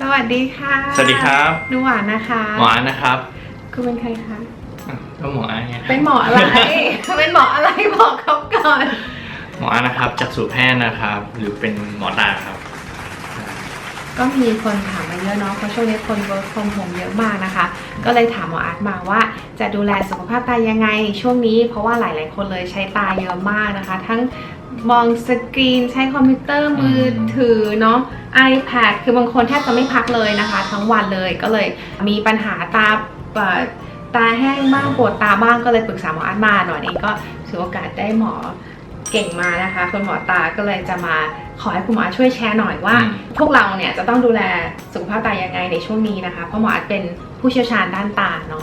สวัสดีค่ะ สวัสดีครับหนูหวานนะคะ หมออันนะครับคุณเป็นใครคะอะก็หมออันไงเป็นหมออะไร เป็นหมออะไรบอกเขาก่อน หมออันนะครับ จากสูแพทย์นะครับ หรือเป็นหมอตาครับ ก็มีคนถามมาเยอะเนาะเพราะช่วงนี้คน work from home เยอะมากนะคะ ก็เลยถามหมออาร์ตมาว่า จะดูแลสุขภาพตายังไง ช่วงนี้เพราะว่าหลาย ๆ คนเลยใช้ตาเยอะมากนะคะ ทั้งมองสกรีนใช้คอมพิวเตอร์มือถือเนาะ iPad คือบางคนแทบจะไม่พักเลยนะคะ ทั้งวันเลยก็เลยมีปัญหาตาเอ่อตาแห้งบ้างปวดตาบ้างก็เลยปรึกษาหมออาร์ตมาหน่อยเองก็ถือโอกาสได้หมอ เก่งมานะคะ คุณหมอตาก็เลยจะมาขอให้คุณหมอช่วยแชร์หน่อยว่าอืมพวกเราเนี่ยจะต้องดูแลสุขภาพตายังไงในช่วงนี้นะคะ เพราะหมออาร์ตเป็นผู้เชี่ยวชาญด้านตาเนาะ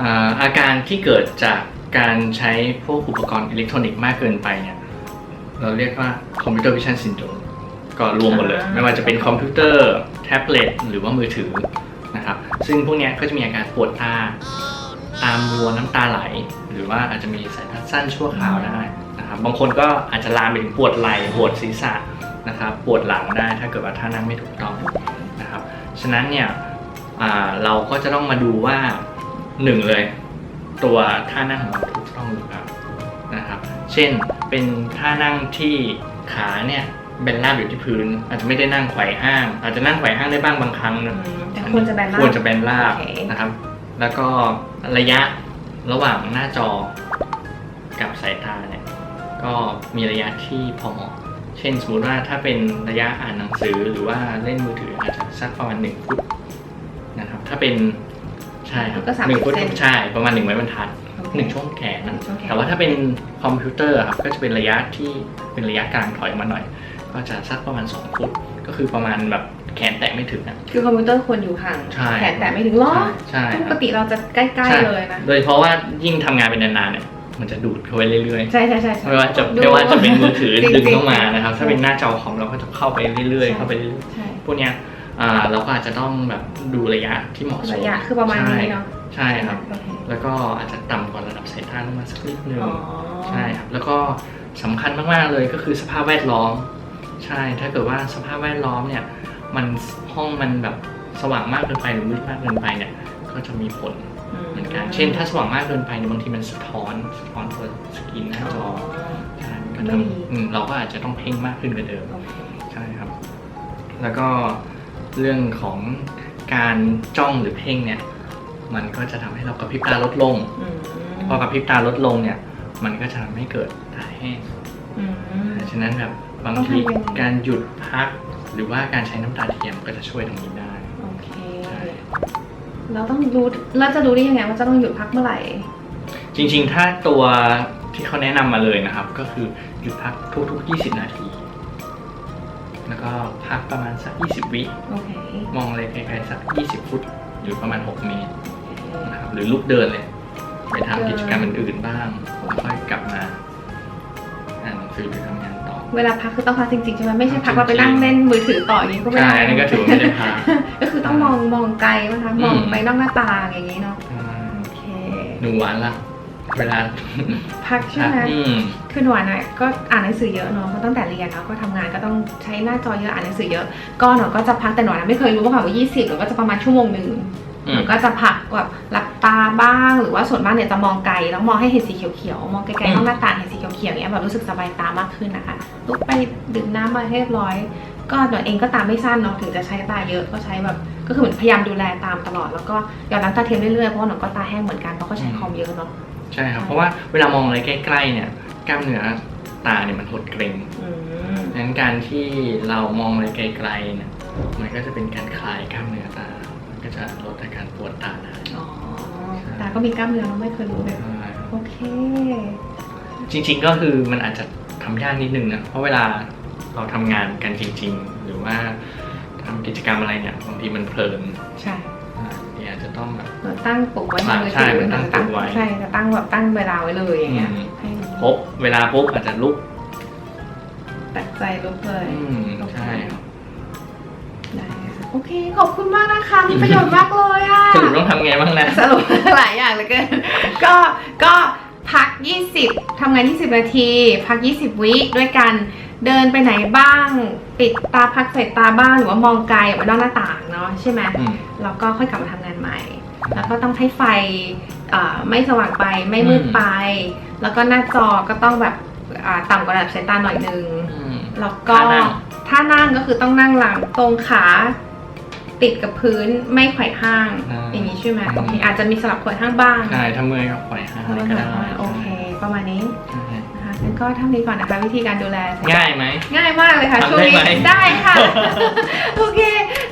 อ่าอาการที่เกิดจากการใช้พวกอุปกรณ์อิเล็กทรอนิกส์มากเกินไปเนี่ยเราเรียกว่าคอมพิวเตอร์วิชั่นซินโดรมก็รวมหมดเลยอ่าไม่ว่าจะเป็นคอมพิวเตอร์ แท็บเล็ตหรือว่ามือถือนะครับซึ่งพวกเนี้ยก็จะมีอาการปวดตาตามัวน้ำตาไหล หรือว่าอาจจะมีสายตาสั้นชั่วคราวได้นะครับบางคนก็อาจจะลามไปถึงปวดไหล่ปวดศีรษะนะครับปวดหลังได้ถ้าเกิดว่าท่านั่งไม่ถูกต้องนะครับฉะนั้นเนี่ยอ่าเราก็จะต้องมาดูว่าหนึ่งเลย ตัวท่านั่งของเราถูกต้องหรือเปล่านะครับเช่นเป็นท่านั่งที่ขาเนี่ยแบนราบอยู่ที่พื้น อาจจะไม่ได้นั่งไขว่ห้าง อาจจะนั่งไขว่ห้างได้บ้างบางครั้งนะแต่ควรจะแบนราบควรจะแบนราบโอเคนะครับ แล้วก็ระยะระหว่างหน้าจอกับสายตาเนี่ยก็มีระยะที่พอเหมาะ เช่นสมมติว่าถ้าเป็นระยะอ่านหนังสือหรือว่าเล่นมือถืออาจจะสักประมาณหนึ่งฟุตนะครับ ถ้าเป็นใช่ครับก็30หนึ่งฟุตเซนใช่ประมาณหนึ่งไม้บรรทัดโอเคหนึ่งช่วงแขนหนึ่งช่วงแขน แต่ว่าถ้าเป็นคอมพิวเตอร์ครับก็จะเป็นระยะที่เป็นระยะกลางถอยมาหน่อย ก็จะสักประมาณ2ฟุต ก็คือประมาณแบบแขนแตะไม่ถึงนะคือคอมพิวเตอร์ควรอยู่ห่างใช่ แขนแต่ไม่ถึงล้อใช่คปรักบติเราจะใกล้ใช่ๆเลยนะ โดยเฉพราะว่ายิ่งทำงานเป็นนานๆเนี่ยมันจะดูดเข้าไปเรื่อยใช่ใช่ใช่ใช่ๆไม่ว่าจะดูไม่ว่าจะเป็นมือถือจริงๆดึงเข้ามานะครับใช่ถ้าเป็นหน้าจอคอมเราก็จะเข้าไปเรื่อย ใช่ ๆ เข้าไปเรื่อยใช่ๆพวกเนี้ยอ่าเราก็อาจจะต้องแบบดูระยะที่เหมาะสมระยะคือประมาณนี้เนาะใช่ครับ โอเคแล้วก็อาจจะต่ำกว่าระดับสายตาลงมาสักนิดนึง อ๋อใช่ครับ แล้วก็สำคัญมาก ๆ เลยก็คือสภาพแวดล้อม ใช่ ถ้าเกิดว่าสภาพแวดล้อมเนี่ย มันห้องมันแบบสว่างมากเกินไปหรือมืดมากเกินไปเนี่ยก็จะมีผลเหมือนกัน เช่น ถ้าสว่างมากเกินไปเนี่ยบางทีมันสะท้อนสะท้อนตัวสกรีนหน้าจอใช่มันก็ไม่ดีทำอืมเราก็อาจจะต้องเพ่งมากขึ้นกว่าเดิมโอเคใช่ครับ แล้วก็เรื่องของการจ้องหรือเพ่งเนี่ย มันก็จะทำให้เรากระพริบตาลดลง อืมพอกระพริบตาลดลงเนี่ย มันก็จะทำให้เกิดตาแห้งอืม ฉะนั้นแบบบางต้องทีทำยังไง การหยุดพัก หรือว่าการใช้น้ำตาเทียมก็จะช่วยตรงนี้ได้โอเคเราต้องรู้เราจะรู้ได้ยังไงว่าจะต้องหยุดพักเมื่อไหร่ จริงๆ ถ้าตัวที่เขาแนะนำมาเลยนะครับ ก็คือหยุดพักทุกๆ 20 นาที แล้วก็พักประมาณสัก 20 วิ โอเค มองอะไรไกลๆสัก 20 ฟุต หรือประมาณ 6 เมตรนะครับหรือลุกเดินเลย ไปทำกิจกรรมอื่นๆบ้างแล้วค่อยกลับมาอ่านหนังสือหรือทำงานต่อ เวลาพักคือต้องพักจริงๆใช่ไหมไม่ใช่พักเราไปนั่งเล่นมือถือต่ออย่างนี้ก็ไม่ใช่ได้อันนี้ก็ถือว่าไม่ได้พักก็คือต้องมองมองไกลนะคะมองอืมไปนอกหน้าต่างอย่างนี้เนาะอ่าโอเคหนึ่งวันละเวลาพักใช่ไหมอืมคือหนูอะนะก็อ่านหนังสือเยอะเนาะเพราะตั้งแต่เรียนเนาะก็ทำงานก็ต้องใช้หน้าจอเยอะอ่านหนังสือเยอะก็หนูก็จะพักแต่หนูนะไม่เคยรู้ว่าค่ะว่า 20หนูก็จะประมาณชั่วโมงหนึ่งอื หนูมก็จะพักแบบหลับตาบ้างหรือว่าส่วนมากเนี่ยจะมองไกลแล้วมองให้เห็นสีเขียวๆมองไกลอืๆมนอกหน้าต่างเห็นสีเขียวๆอย่างเงี้ยแบบรู้สึกสบายตามากขึ้นนะคะลุกไปดื่มน้ำมาให้เรียบร้อย ก็หนูเองก็ตามไม่สั้นเนาะถึงจะใช้ตาเยอะก็ใช้แบบก็คือเหมือนพยายามดูแลตามตลอดแล้วก็หยอดน้ำตาเทียมเรื่อยๆเพราะว่าหนูก็ตาแห้งเหมือนกันเพราะก็ใช้คอมเยอะเนาะใช่ครับเพราะว่าเวลามองอะไรใกล้ๆเนี่ยกล้ามเนื้อตาเนี่ยมันหดเกร็งอืมดังนั้นการที่เรามองอะไรไกลๆเนี่ยมันก็จะเป็นการคลายกล้ามเนื้อตามันก็ จะลดอาการปวดตาได้อ๋อตาก็มีกล้ามเนื้อเนอะไม่เคยรู้เลยโอเค จริง ๆก็คือมันอาจจะทำยากนิดนึงนะเพราะเวลาเราทำงานกันจริง ๆ หรือว่าทำกิจกรรมอะไรเนี่ยบางทีมันเพลินใช่อ่าเนี่ยอาจจะต้องแบบเหมือนตั้งปลุกไว้ในมือใช่ถือเหมือนตั้งปลุกไว้ใช่จะตั้งแบบตั้งเวลาไว้เลยอย่างเงี้ยอืมให้พบเวลาปุ๊บอาจจะลุกตัดใจลุกเลยอืมใช่ครับได้ค่ะ โอเค ขอบคุณมากนะคะ มีประโยชน์มากเลยอะสรุปต้องทำไงบ้างนะ สรุปหลายอย่างเหลยเกินก็ก็พัก 20 ทำงาน 20 นาที พัก 20 วิด้วยกันเดินไปไหนบ้าง ปิดตาพักสายตาบ้างหรือว่ามองไกลออกไปนอกหน้าต่างเนาะใช่ไหมอืม แล้วก็ค่อยกลับมาทำงานใหม่ แล้วก็ต้องให้ไฟอ่าไม่สว่างไปไม่มืดไป แล้วก็หน้าจอก็ต้องแบบอ่าต่ำกว่าระดับสายตาหน่อยนึง อืม แล้วก็ท่านั่งถ้านั่งก็คือต้องนั่งหลังตรงขา ติดกับพื้นไม่ไขว่ห้างอย่างนี้ใช่ไหมโอเคอาจจะมีสลับไขว่ห้างบ้างใช่ถ้าเมื่อยก็ปล่อยห้างอะไรก็ได้โอเค ประมาณนี้ใช่นะคะงั้นก็เท่านี้ก่อนนะคะวิธีการดูแลสายตาง่ายไหม ง่ายมากเลยค่ะทำช่วงนี้ได้ไหม ได้ค่ะ โอเค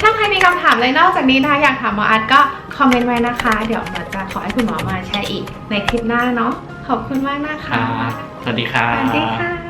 ถ้าใครมีคำถามอะไรนอกจากนี้นะคะอยากถามหมออาร์ตก็คอมเมนต์ไว้นะคะ เดี๋ยวหมอจะขอให้คุณหมอมาแชร์อีกในคลิปหน้าเนาะขอบคุณมากนะคคะรับสวัสดีครัสบวัสดีค่ะ